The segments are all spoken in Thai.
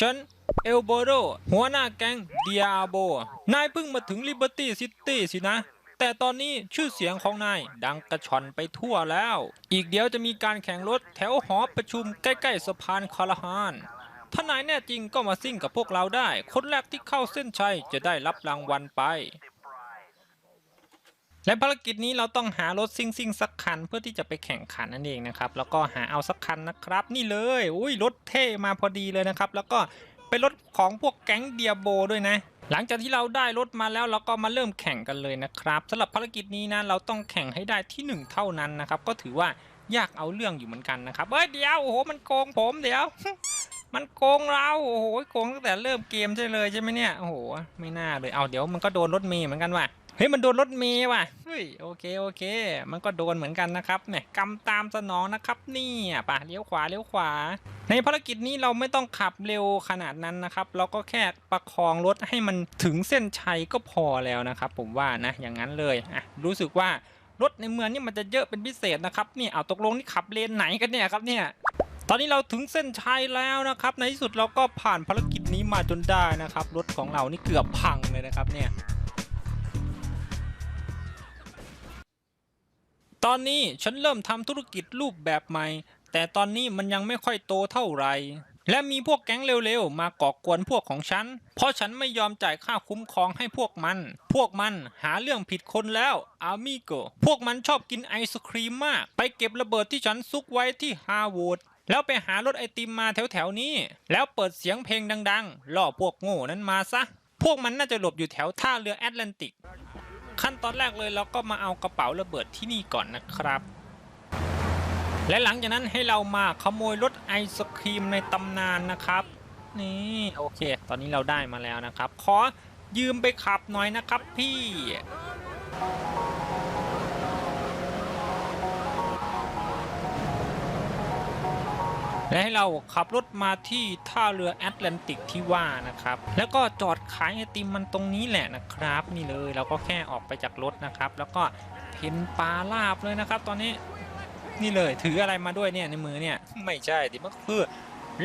ฉันเอลโบโดหัวหน้าแก๊งเดียโบ นายเพิ่งมาถึงลิเบอร์ตี้ซิตี้สินะ แต่ตอนนี้ชื่อเสียงของนายดังกระชอนไปทั่วแล้ว อีกเดี๋ยวจะมีการแข่งรถแถวหอประชุมใกล้ๆสะพานคาราฮานถ้านายแน่จริงก็มาซิ่งกับพวกเราได้ คนแรกที่เข้าเส้นชัยจะได้รับรางวัลไป และภารกิจนี้เราต้องหารถซิ่งซิ่งๆสักคันเพื่อที่จะไปแข่งขันนั่นเองนะครับ แล้วก็หาเอาสักคันนะครับ นี่เลยอุ้ยรถเท่มาพอดีเลยนะครับ แล้วก็เป็นรถของพวกแก๊งเดียโบด้วยนะ หลังจากที่เราได้รถมาแล้วเราก็มาเริ่มแข่งกันเลยนะครับสำหรับภารกิจนี้นะเราต้องแข่งให้ได้ที่หนึ่งเท่านั้นนะครับ ก็ถือว่ายากเอาเรื่องอยู่เหมือนกันนะครับเอ้ยเดี๋ยวโอ้โหมันโกงผมเดี๋ยว มันโกงเราโอ้โหโกงตั้งแต่เริ่มเกมใช่เลยใช่ไหมเนี่ยโอ้โหไม่น่าเลยเอาเดี๋ยวมันก็โดนรถเมย์เหมือนกันว่ะ เฮ้ยมันโดนรถเมย์ว่ะเฮ้ยโอเคโอเค มันก็โดนเหมือนกันนะครับเนี่ยกำตามสนองนะครับเนี่ยป่ะเลี้ยวขวาเลี้ยวขวา ในภารกิจนี้เราไม่ต้องขับเร็วขนาดนั้นนะครับ เราก็แค่ประคองรถให้มันถึงเส้นชัยก็พอแล้วนะครับ ผมว่านะอย่างนั้นเลยอะรู้สึกว่ารถในเมืองนี่มันจะเยอะเป็นพิเศษนะครับนี่เอาตกลงนี่ขับเลนไหนกันเนี่ยครับเนี่ยตอนนี้เราถึงเส้นชัยแล้วนะครับ ในที่สุดเราก็ผ่านภารกิจนี้มาจนได้นะครับรถของเรานี่เกือบพังเลยนะครับเนี่ย ตอนนี้ฉันเริ่มทำธุรกิจรูปแบบใหม่ แต่ตอนนี้มันยังไม่ค่อยโตเท่าไหร่และมีพวกแก๊งเร็วๆ มาก่อกวนพวกของฉัน เพราะฉันไม่ยอมจ่ายค่าคุ้มครองให้พวกมัน พวกมันหาเรื่องผิดคนแล้ว อามิโก พวกมันชอบกินไอศครีมมาก ไปเก็บระเบิดที่ฉันซุกไว้ที่ฮาร์วาร์ดแล้วไปหารถไอติมมาแถวๆนี้ แล้วเปิดเสียงเพลงดังๆ ล่อพวกโง่นั้นมาซะ พวกมันน่าจะหลบอยู่แถวท่าเรือแอตแลนติก ขั้นตอนแรกเลยเราก็มาเอากระเป๋าระเบิดที่นี่ก่อนนะครับ และหลังจากนั้นให้เรามาขโมยรถไอศครีมในตำนานนะครับ นี่โอเค ตอนนี้เราได้มาแล้วนะครับ ขอยืมไปขับหน่อยนะครับพี่ และให้เราขับรถมาที่ท่าเรือแอตแลนติกที่ว่านะครับ แล้วก็จอดขายไอติมมันตรงนี้แหละนะครับ นี่เลยเราก็แค่ออกไปจากรถนะครับ แล้วก็เห็นปลาลาบเลยนะครับ ตอนนี้นี่เลยถืออะไรมาด้วยเนี่ยในมือเนี่ยไม่ใช่ดิมันคือ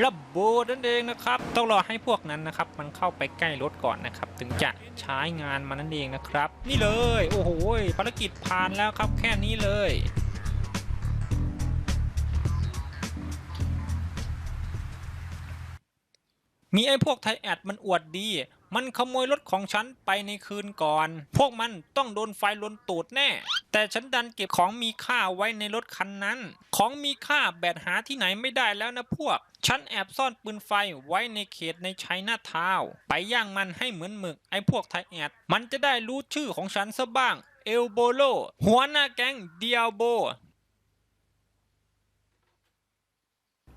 ระเบิดนั่นเองนะครับ ต้องรอให้พวกนั้นนะครับ มันเข้าไปใกล้รถก่อนนะครับ ถึงจะใช้งานมันนั่นเองนะครับ นี่เลย โอ้โหภารกิจผ่านแล้วครับแค่นี้เลย มีไอ้พวกไทยแอดมันอวดดี มันขโมยรถของฉันไปในคืนก่อน พวกมันต้องโดนไฟลนตูดแน่ แต่ฉันดันเก็บของมีค่าไว้ในรถคันนั้น ของมีค่าแบตหาที่ไหนไม่ได้แล้วนะพวก ฉันแอบซ่อนปืนไฟไว้ในเขตในชัยนาทาว ไปย่างมันให้เหมือนหมึกไอ้พวกไทยแอด มันจะได้รู้ชื่อของฉันซะบ้าง เอลโบโล หัวหน้าแก๊งเดียโบ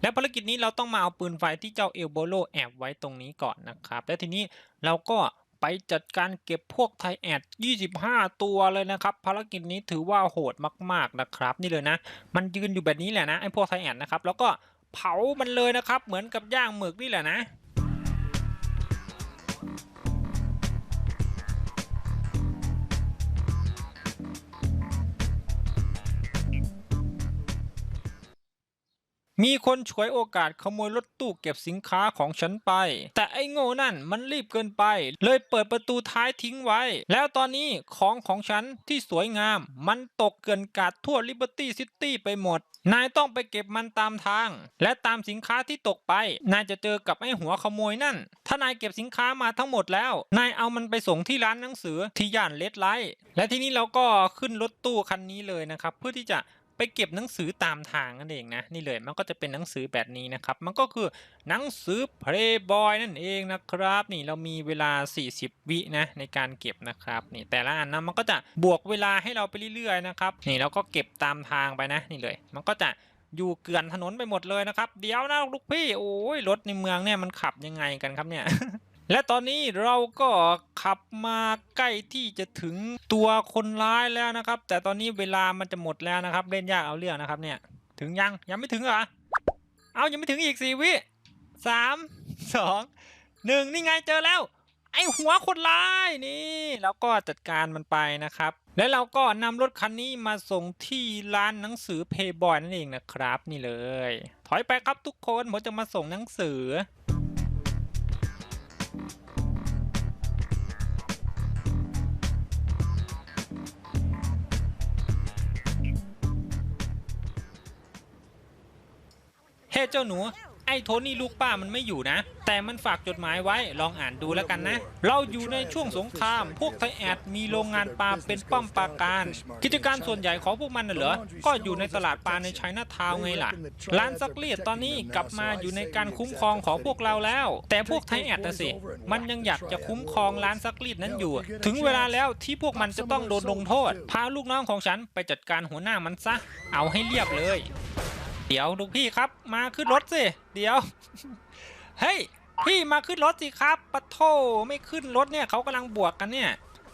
และภารกิจนี้เราต้องมาเอาปืนไฟที่เจ้าเอลโบโลแอบไว้ตรงนี้ก่อนนะครับ และทีนี้เราก็ไปจัดการเก็บพวกไทแอด 25 ตัวเลยนะครับ ภารกิจนี้ถือว่าโหดมากๆนะครับ นี่เลยนะ มันยืนอยู่แบบนี้แหละนะไอ้พวกไทแอดนะครับ แล้วก็เผามันเลยนะครับ เหมือนกับย่างหมึกนี่แหละนะ มีคนฉวยโอกาสขโมยรถตู้เก็บสินค้าของฉันไป แต่ไอ้โง่นั่นมันรีบเกินไป เลยเปิดประตูท้ายทิ้งไว้ แล้วตอนนี้ของของฉันที่สวยงาม มันตกเกลื่อนกาดทั่วลิเบอร์ตี้ซิตี้ไปหมด นายต้องไปเก็บมันตามทาง และตามสินค้าที่ตกไป นายจะเจอกับไอ้หัวขโมยนั่น ถ้านายเก็บสินค้ามาทั้งหมดแล้ว นายเอามันไปส่งที่ร้านหนังสือที่ย่านเลดไลท์และที่นี้เราก็ขึ้นรถตู้คันนี้เลยนะครับเพื่อที่จะ ไปเก็บหนังสือตามทางนั่นเองนะนี่เลยมันก็จะเป็นหนังสือแบบนี้นะครับ มันก็คือหนังสือ Playboy นั่นเองนะครับ นี่เรามีเวลา 40 วินะในการเก็บนะครับนี่แต่ละอันนะมันก็จะบวกเวลาให้เราไปเรื่อยๆนะครับนี่เราก็เก็บตามทางไปนะนี่เลย มันก็จะอยู่เกลื่อนถนนไปหมดเลยนะครับ เดี๋ยวนะลูกพี่โอ้ยรถในเมืองเนี่ยมันขับยังไงกันครับเนี่ย และตอนนี้เราก็ขับมาใกล้ที่จะถึงตัวคนร้ายแล้วนะครับ แต่ตอนนี้เวลามันจะหมดแล้วนะครับ เล่นยากเอาเรื่องนะครับเนี่ย ถึงยังยังไม่ถึงเหรอเอายังไม่ถึงอีกสี่วิสามสองหนึ่งนี่ไงเจอแล้ว ไอหัวคนร้ายนี่แล้วก็จัดการมันไปนะครับ และเราก็นำรถคันนี้มาส่งที่ร้านหนังสือเพย์บอยนั่นเองนะครับ นี่เลย ถอยไปครับทุกคนผมจะมาส่งหนังสือ เฮ้เจ้าหนู ไอ้โทนี่ลูกป้ามันไม่อยู่นะ แต่มันฝากจดหมายไว้ลองอ่านดูแล้วกันนะ เราอยู่ในช่วงสงคราม พวกไทยแอดมีโรงงานปลาเป็นป้อมปราการ กิจการส่วนใหญ่ของพวกมันน่ะเหรอ ก็อยู่ในตลาดปลาในไชน่าทาวไงล่ะ ร้านซักรียดตอนนี้กลับมาอยู่ในการคุ้มครองของพวกเราแล้ว แต่พวกไทยแอดนะสิ มันยังอยากจะคุ้มครองร้านซักรีดนั้นอยู่ ถึงเวลาแล้วที่พวกมันจะต้องโดนลงโทษ พาลูกน้องของฉันไปจัดการหัวหน้ามันซะ เอาให้เรียบเลย เดี๋ยวลูกพี่ครับ มาขึ้นรถสิ เดี๋ยว เฮ้ย พี่มาขึ้นรถสิครับปะโทไม่ขึ้นรถเนี่ยเขากำลังบวกกันเนี่ย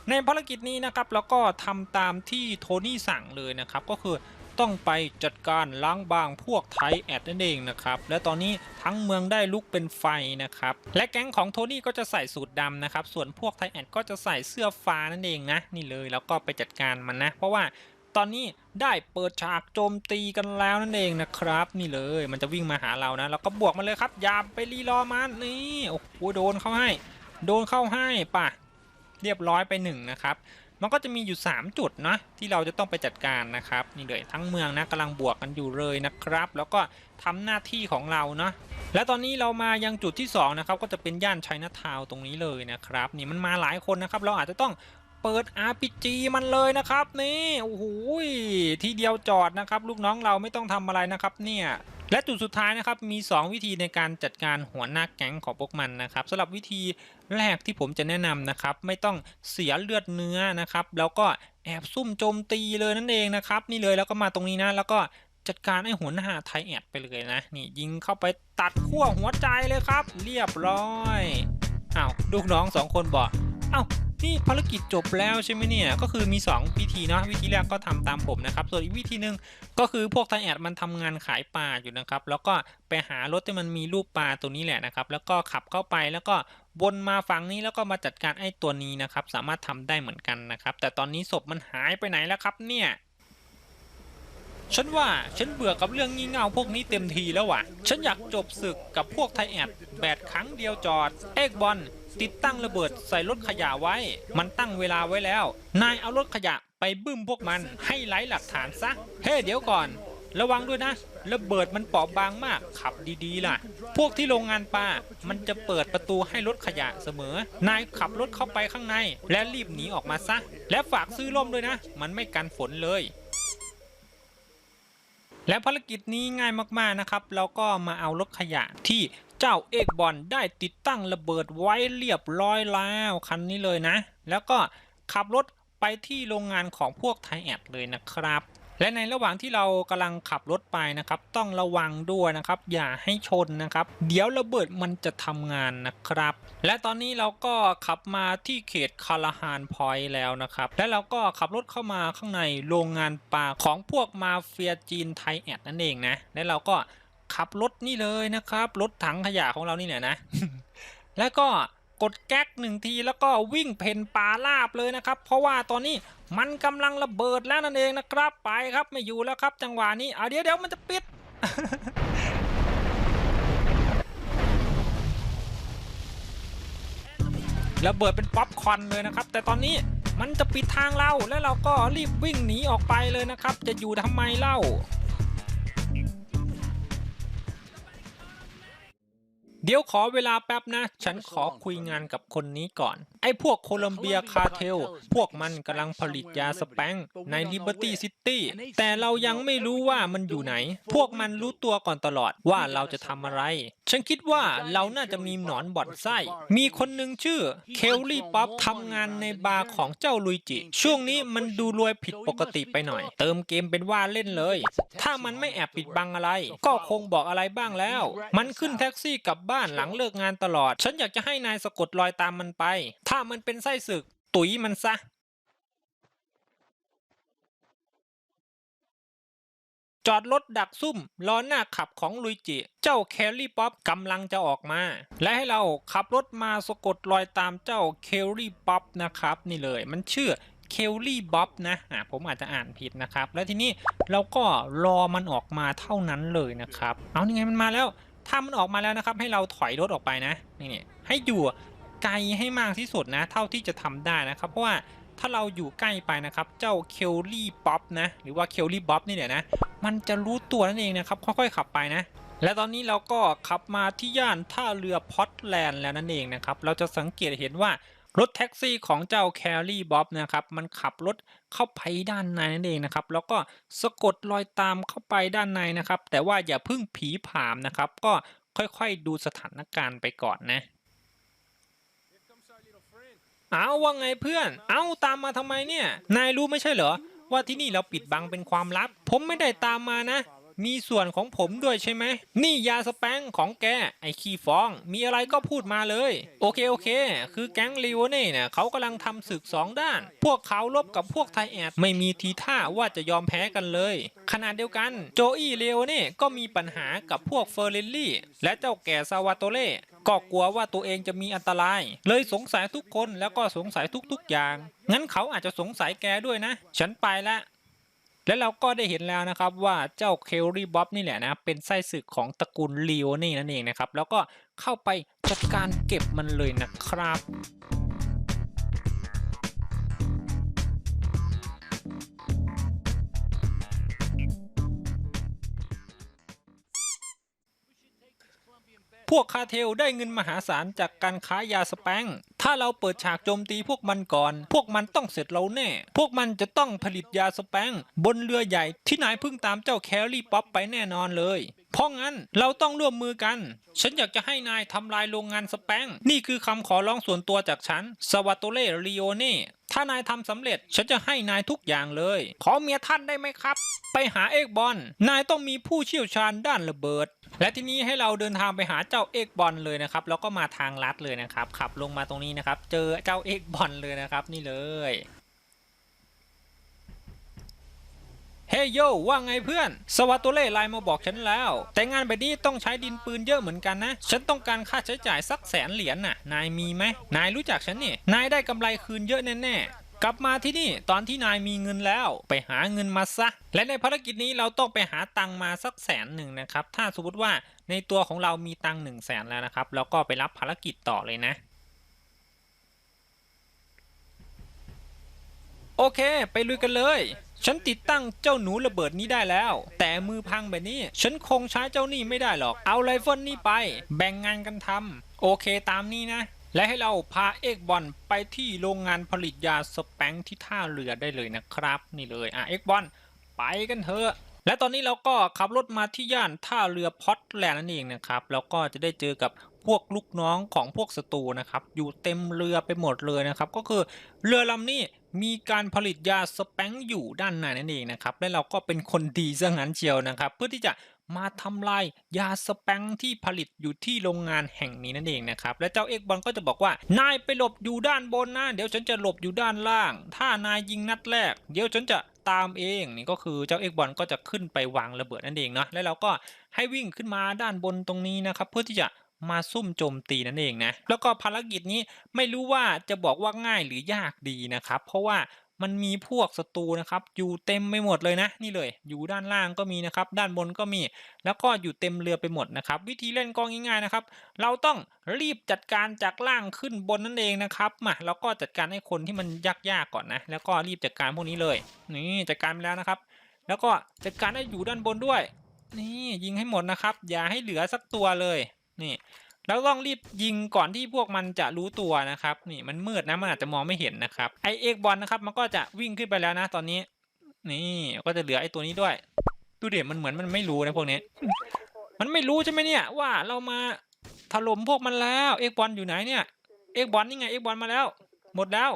ในภารกิจนี้นะครับแล้วก็ทำตามที่โทนี่สั่งเลยนะครับ ก็คือต้องไปจัดการล้างบางพวกไทยแอดนั่นเองนะครับ และตอนนี้ทั้งเมืองได้ลุกเป็นไฟนะครับ และแก๊งของโทนี่ก็จะใส่สูตรดำนะครับ ส่วนพวกไทยแอดก็จะใส่เสื้อฟ้านั่นเองนะ นี่เลยแล้วก็ไปจัดการมันนะ เพราะว่า ตอนนี้ได้เปิดฉากโจมตีกันแล้วนั่นเองนะครับ นี่เลยมันจะวิ่งมาหาเรานะแล้วก็บวกมันเลยครับอย่าไปรีรอมันนี่โอ้โหโดนเข้าให้ โดนเข้าให้ป่ะ เรียบร้อยไปหนึ่งนะครับมันก็จะมีอยู่ 3 จุดนะที่เราจะต้องไปจัดการนะครับนี่เลยทั้งเมืองนะกำลังบวกกันอยู่เลยนะครับ แล้วก็ทำหน้าที่ของเราเนาะและตอนนี้เรามายังจุดที่2นะครับก็จะเป็นย่านไชน่าทาวตรงนี้เลยนะครับนี่มันมาหลายคนนะครับ เราอาจจะต้อง เปิด RPG มันเลยนะครับ นี่โอ้โหทีเดียวจอดนะครับ ลูกน้องเราไม่ต้องทำอะไรนะครับ เนี่ยและจุดสุดท้ายนะครับมี 2 วิธีในการจัดการหัวหน้าแก๊งของพวกมันนะครับสำหรับวิธีแรกที่ผมจะแนะนำนะครับ ไม่ต้องเสียเลือดเนื้อนะครับ แล้วก็แอบซุ่มโจมตีเลยนั่นเองนะครับ นี่เลยแล้วก็มาตรงนี้นะ แล้วก็จัดการไอ้หัวหน้าไทยแอดไปเลยนะ นี่ยิงเข้าไปตัดขั้วหัวใจเลยครับ เรียบร้อยอ้าวลูกน้องสองคนบอกเอ้า นี่ภารกิจจบแล้วใช่ไหมเนี่ย ก็คือมี 2 วิธีเนาะวิธีแรกก็ทำตามผมนะครับ ส่วนอีกวิธีหนึ่งก็คือพวกไทยแอดมันทำงานขายปลาอยู่นะครับ แล้วก็ไปหารถที่มันมีรูปปลาตัวนี้แหละนะครับ แล้วก็ขับเข้าไปแล้วก็วนมาฝั่งนี้แล้วก็มาจัดการไอ้ตัวนี้นะครับ สามารถทำได้เหมือนกันนะครับ แต่ตอนนี้ศพมันหายไปไหนแล้วครับเนี่ยฉันว่าฉันเบื่อกับเรื่องงี่เง่าพวกนี้เต็มทีแล้วว่ะ ฉันอยากจบศึกกับพวกไทยแอดแบดครั้งเดียวจอด เอกบอล ติดตั้งระเบิดใส่รถขยะไว้ มันตั้งเวลาไว้แล้ว นายเอารถขยะไปบึ้มพวกมันให้ไร้หลักฐานซะ เฮ้เดี๋ยวก่อน ระวังด้วยนะ ระเบิดมันเปราะบางมาก ขับดีๆล่ะ พวกที่โรงงานปลา มันจะเปิดประตูให้รถขยะเสมอ นายขับรถเข้าไปข้างใน และรีบหนีออกมาซะ และฝากซื้อร่มด้วยนะ มันไม่กันฝนเลยและภารกิจนี้ง่ายมากๆนะครับ เราก็มาเอารถขยะที่ เจ้าเอกบอลได้ติดตั้งระเบิดไว้เรียบร้อยแล้วคันนี้เลยนะ แล้วก็ขับรถไปที่โรงงานของพวกไทยแอดเลยนะครับ และในระหว่างที่เรากำลังขับรถไปนะครับ ต้องระวังด้วยนะครับ อย่าให้ชนนะครับ เดี๋ยวระเบิดมันจะทำงานนะครับ และตอนนี้เราก็ขับมาที่เขตคาราฮานพอยต์แล้วนะครับ และเราก็ขับรถเข้ามาข้างในโรงงานปลาของพวกมาเฟียจีนไทยแอดนั่นเองนะ และเราก็ ขับรถนี่เลยนะครับ รถถังขยะของเรานี่แหละนะ แล้วก็กดแก๊กหนึ่งทีแล้วก็วิ่งเพนปลาลาบเลยนะครับ เพราะว่าตอนนี้มันกำลังระเบิดแล้วนั่นเองนะครับไปครับไม่อยู่แล้วครับ จังหวะนี้อะเดี๋ยวเดี๋ยวมันจะปิดระเบิดเป็นป๊อปคอนเลยนะครับ แต่ตอนนี้มันจะปิดทางเราแล้วเราก็รีบวิ่งหนีออกไปเลยนะครับ จะอยู่ทำไมเล่า เดี๋ยวขอเวลาแป๊บนะ ฉันขอคุยงานกับคนนี้ก่อน ไอ้พวกโคลัมเบียคาเทล พวกมันกำลังผลิตยาสแปงในลิเบอร์ตี้ซิตี้แต่เรายังไม่รู้ว่ามันอยู่ไหน พวกมันรู้ตัวก่อนตลอดว่าเราจะทำอะไร ฉันคิดว่าเราน่าจะมีหนอนบ่อนไส้ มีคนหนึ่งชื่อเคลลี่ป๊อปทำงานในบาร์ของเจ้าลุยจิ ช่วงนี้มันดูรวยผิดปกติไปหน่อย เติมเกมเป็นว่าเล่นเลย ถ้ามันไม่แอบปิดบังอะไร ก็คงบอกอะไรบ้างแล้ว มันขึ้นแท็กซี่กลับบ้านหลังเลิกงานตลอด ฉันอยากจะให้นายสะกดรอยตามมันไป ถ้ามันเป็นไส้ศึก ตุ๋ยมันซะจอดรถดักซุ่มล้อหน้าขับของลุยจิ เจ้าแคลรี่ป๊อปกำลังจะออกมา และให้เราขับรถมาสะกดรอยตามเจ้าเคลลี่ป๊อปนะครับ นี่เลยมันชื่อเคลลี่บ๊อบนะอะผมอาจจะอ่านผิดนะครับ แล้วทีนี้เราก็รอมันออกมาเท่านั้นเลยนะครับ เอานี่ไงมันมาแล้ว ถ้ามันออกมาแล้วนะครับ ให้เราถอยรถออกไปนะนี่นี่ให้อยู่ไกลให้มากที่สุดนะ เท่าที่จะทำได้นะครับ เพราะว่าถ้าเราอยู่ใกล้ไปนะครับ เจ้าเคลลี่ป๊อปนะ หรือว่าเคลลี่บ๊อบนี่เนี่ยนะ มันจะรู้ตัวนั่นเองนะครับ ค่อยๆขับไปนะ และตอนนี้เราก็ขับมาที่ย่านท่าเรือพอตแลนด์แล้วนั่นเองนะครับ เราจะสังเกตเห็นว่า รถแท็กซี่ของเจ้าแคลรี่บ๊อบนะครับมันขับรถเข้าไปด้านในนั่นเองนะครับแล้วก็สะกดรอยตามเข้าไปด้านในนะครับ แต่ว่าอย่าเพึ่งผีผามนะครับ ก็ค่อยๆดูสถานการณ์ไปก่อนนะเอาว่าไงเพื่อน เอาตามมาทำไมเนี่ย นายรู้ไม่ใช่เหรอ ว่าที่นี่เราปิดบังเป็นความลับ ผมไม่ได้ตามมานะ มีส่วนของผมด้วยใช่ไหม นี่ยาสแปงของแก ไอ้ขี้ฟ้อง มีอะไรก็พูดมาเลย โอเคโอเค คือแก๊งลีโอเน่เนี่ยเขากำลังทำศึกสองด้าน พวกเขาลบกับพวกไทแอดไม่มีทีท่าว่าจะยอมแพ้กันเลยขณะเดียวกัน โจอี้เลโอเน่ก็มีปัญหากับพวกเฟอร์เรนลี่และเจ้าแก่ซาวาโตเล่ก็กลัวว่าตัวเองจะมีอันตราย เลยสงสัยทุกคนแล้วก็สงสัยทุกๆอย่าง งั้นเขาอาจจะสงสัยแกด้วยนะ ฉันไปละ และเราก็ได้เห็นแล้วนะครับว่าเจ้าเคลรี่บ๊อบนี่แหละนะเป็นไส้ศึกของตระกูลลีโอนี่นั่นเองนะครับแล้วก็เข้าไปจัดการเก็บมันเลยนะครับ พวกคาเทลได้เงินมหาศาลจากการค้ายาสแปงถ้าเราเปิดฉากโจมตีพวกมันก่อน พวกมันต้องเสร็จเราแน่ พวกมันจะต้องผลิตยาสแปงบนเรือใหญ่ที่นายเพิ่งตามเจ้าแคลรี่ป๊อปไปแน่นอนเลย เพราะงั้นเราต้องร่วมมือกัน ฉันอยากจะให้นายทำลายโรงงานสแปงนี่คือคำขอร้องส่วนตัวจากฉันสวัตโตเล่ริโอเน่ถ้านายทำสำเร็จฉันจะให้นายทุกอย่างเลย ขอเมียท่านได้ไหมครับ ไปหาเอกบอลนายต้องมีผู้เชี่ยวชาญด้านระเบิด และทีนี้ให้เราเดินทางไปหาเจ้าเอกบอลเลยนะครับ แล้วก็มาทางลัดเลยนะครับ ขับลงมาตรงนี้นะครับ เจอเจ้าเอกบอลเลยนะครับ นี่เลย เฮ้ยโยว่าไงเพื่อน สวัตโตเล่ไลน์มาบอกฉันแล้ว แต่งานแบบนี้ต้องใช้ดินปืนเยอะเหมือนกันนะ ฉันต้องการค่าใช้จ่ายสักแสนเหรียญน่ะ นายมีไหม นายรู้จักฉันนี่ นายได้กำไรคืนเยอะแน่ๆ กลับมาที่นี่ตอนที่นายมีเงินแล้ว ไปหาเงินมาซะ และในภารกิจนี้เราต้องไปหาตังมาสักแสนหนึ่งนะครับ ถ้าสมมติว่าในตัวของเรามีตังหนึ่งแสนแล้วนะครับ แล้วก็ไปรับภารกิจต่อเลยนะโอเค ไปลุยกันเลย ฉันติดตั้งเจ้าหนูระเบิดนี้ได้แล้ว แต่มือพังแบบนี้ ฉันคงใช้เจ้านี่ไม่ได้หรอก เอาไรเฟิลนี่ไป แบ่งงานกันทำโอเคตามนี้นะ และให้เราพาเอกบอลไปที่โรงงานผลิตยาสแปงที่ท่าเรือได้เลยนะครับ นี่เลยอะเอกบอลไปกันเถอะและตอนนี้เราก็ขับรถมาที่ย่านท่าเรือพอตแลนด์นั่นเองนะครับแล้วก็จะได้เจอกับพวกลูกน้องของพวกศัตรูนะครับ อยู่เต็มเรือไปหมดเลยนะครับ ก็คือเรือลำนี้ มีการผลิตยาสแปงอยู่ด้านในนั่นเองนะครับ และเราก็เป็นคนดีซะงั้นเชียวนะครับ เพื่อที่จะมาทำลายยาสแปงที่ผลิตอยู่ที่โรงงานแห่งนี้นั่นเองนะครับ และเจ้าเอกบอลก็จะบอกว่านายไปหลบอยู่ด้านบนนะ เดี๋ยวฉันจะหลบอยู่ด้านล่าง ถ้านายยิงนัดแรก เดี๋ยวฉันจะตามเองนี่ก็คือเจ้าเอกบอลก็จะขึ้นไปวางระเบิดนั่นเองเนาะ และเราก็ให้วิ่งขึ้นมาด้านบนตรงนี้นะครับ เพื่อที่จะ มาซุ่มโจมตีนั่นเองนะแล้วก็ภารกิจนี้ไม่รู้ว่าจะบอกว่าง่ายหรือยากดีนะครับ เพราะว่ามันมีพวกศัตรูนะครับอยู่เต็มไปหมดเลยนะนี่เลย อยู่ด้านล่างก็มีนะครับ ด้านบนก็มี แล้วก็อยู่เต็มเรือไปหมดนะครับ วิธีเล่นก็ง่ายๆนะครับ เราต้องรีบจัดการจากล่างขึ้นบนนั่นเองนะครับมาแล้วก็จัดการให้คนที่มันยากๆก่อนนะแล้วก็รีบจัดการพวกนี้เลย นี่จัดการไปแล้วนะครับ แล้วก็จัดการให้อยู่ด้านบนด้วย นี่ยิงให้หมดนะครับ อย่าให้เหลือสักตัวเลย นี่แล้วต้องรีบยิงก่อนที่พวกมันจะรู้ตัวนะครับ นี่มันมืดนะมันอาจจะมองไม่เห็นนะครับไอเอกบอลนะครับมันก็จะวิ่งขึ้นไปแล้วนะตอนนี้ นี่ก็จะเหลือไอตัวนี้ด้วยดูเดี๋ยวมันเหมือนมันไม่รู้นะพวกนี้ มันไม่รู้ใช่ไหมเนี่ย ว่าเรามาถล่มพวกมันแล้วเอกบอลอยู่ไหนเนี่ยเอกบอลนี่ไงเอกบอลมาแล้ว หมดแล้ว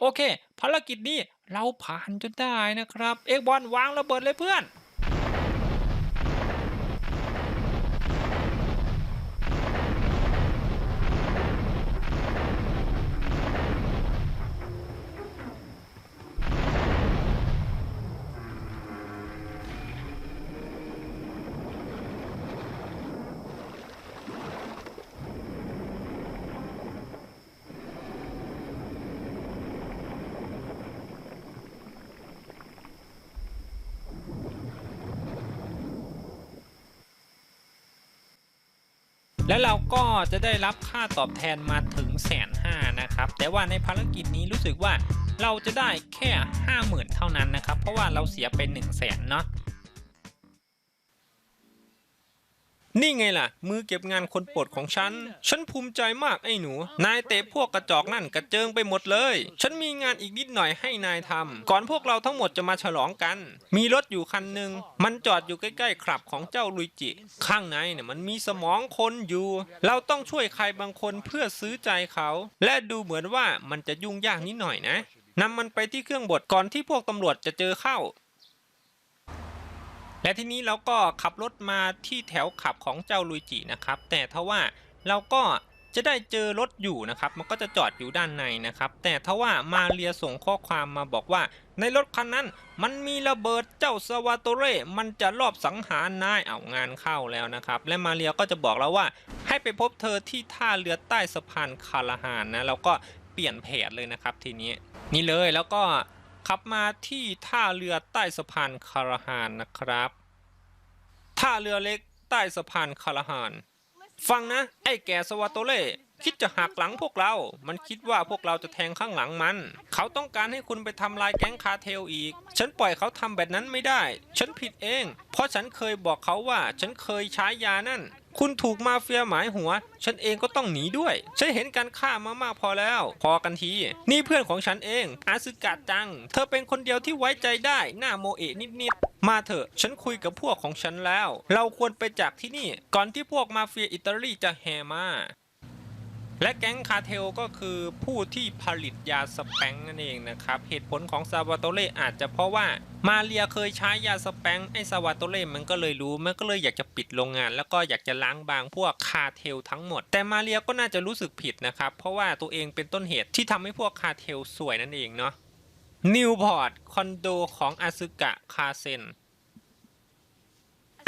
โอเค ภารกิจนี้เราผ่านจนได้นะครับ เอกบอลวางระเบิดเลยเพื่อน และเราก็จะได้รับค่าตอบแทนมาถึงแสนห้านะครับ แต่ว่าในภารกิจนี้รู้สึกว่าเราจะได้แค่ห้าหมื่นเท่านั้นนะครับ เพราะว่าเราเสียไปหนึ่งแสนเนาะ นี่ไงล่ะ มือเก็บงานคนโปรดของฉัน ฉันภูมิใจมากไอ้หนู นายเตะพวกกระจอกนั่นกระเจิงไปหมดเลย ฉันมีงานอีกนิดหน่อยให้นายทำ ก่อนพวกเราทั้งหมดจะมาฉลองกัน มีรถอยู่คันหนึ่ง มันจอดอยู่ใกล้ๆครับของเจ้าลุยจิ ข้างในเนี่ยมันมีสมองคนอยู่ เราต้องช่วยใครบางคนเพื่อซื้อใจเขา และดูเหมือนว่ามันจะยุ่งยากนิดหน่อยนะนำมันไปที่เครื่องบดก่อนที่พวกตำรวจจะเจอเข้า และทีนี้เราก็ขับรถมาที่แถวขับของเจ้าลุยจินะครับ แต่ทว่าเราก็จะได้เจอรถอยู่นะครับ มันก็จะจอดอยู่ด้านในนะครับ แต่ทว่ามาเรียส่งข้อความมาบอกว่า ในรถคันนั้นมันมีระเบิดเจ้าสวาโตเร่มันจะรอบสังหารนายเอางานเข้าแล้วนะครับ และมาเรียก็จะบอกเราว่า ให้ไปพบเธอที่ท่าเรือใต้สะพานคาราฮานนะเราก็เปลี่ยนแผนเลยนะครับทีนี้นี่เลยแล้วก็ ขับมาที่ท่าเรือใต้สะพานคาราฮานนะครับ ท่าเรือเล็กใต้สะพานคาราฮาน ฟังนะ ไอ้แกสวาโตเล่คิดจะหักหลังพวกเรา มันคิดว่าพวกเราจะแทงข้างหลังมัน เขาต้องการให้คุณไปทำลายแก๊งคาเทลอีก ฉันปล่อยเขาทำแบบนั้นไม่ได้ ฉันผิดเอง เพราะฉันเคยบอกเขาว่า ฉันเคยใช้ยานั่น คุณถูกมาเฟียหมายหัว ฉันเองก็ต้องหนีด้วย ฉันเห็นการฆ่ามามากพอแล้ว พอกันที นี่เพื่อนของฉันเอง อาซึกะจัง เธอเป็นคนเดียวที่ไว้ใจได้ หน้าโมเอะนิดๆ มาเถอะ ฉันคุยกับพวกของฉันแล้ว เราควรไปจากที่นี่ ก่อนที่พวกมาเฟียอิตาลีจะแห่มา และแก๊งคาเทลก็คือผู้ที่ผลิตยาสแปงนั่นเองนะครับ เหตุผลของซาวาโตเล่อาจจะเพราะว่ามาเรียเคยใช้ยาสแปงไอซาวาโตเล่มันก็เลยรู้ มันก็เลยอยากจะปิดโรงงาน แล้วก็อยากจะล้างบางพวกคาเทลทั้งหมด แต่มาเรียก็น่าจะรู้สึกผิดนะครับ เพราะว่าตัวเองเป็นต้นเหตุที่ทำให้พวกคาเทลสวยนั่นเองเนาะนิวพอร์ตคอนโดของอาซึกะคาเซน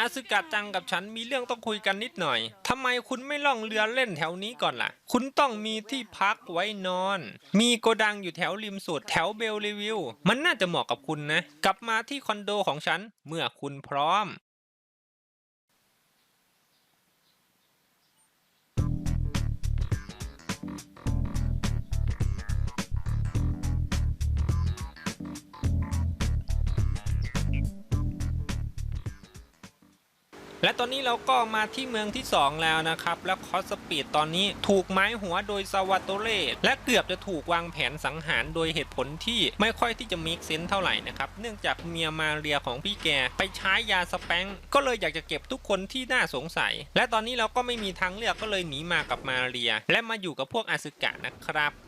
อาซึกะจังกับฉันมีเรื่องต้องคุยกันนิดหน่อย ทำไมคุณไม่ล่องเรือเล่นแถวนี้ก่อนล่ะ คุณต้องมีที่พักไว้นอน มีโกดังอยู่แถวริมสุดแถวเบลรีวิว มันน่าจะเหมาะกับคุณนะ กลับมาที่คอนโดของฉัน เมื่อคุณพร้อม และตอนนี้เราก็มาที่เมืองที่ 2 แล้วนะครับ แล้วคอสปีดตอนนี้ถูกไม้หัวโดยซาวาโตเร่และเกือบจะถูกวางแผนสังหารโดยเหตุผลที่ไม่ค่อยที่จะมีเซนเท่าไหร่นะครับเนื่องจากเมียมาเรียของพี่แกไปใช้ยาสแปงก็เลยอยากจะเก็บทุกคนที่น่าสงสัย และตอนนี้เราก็ไม่มีทางเลือกก็เลยหนีมากับมาเรีย และมาอยู่กับพวกอาซึกะนะครับ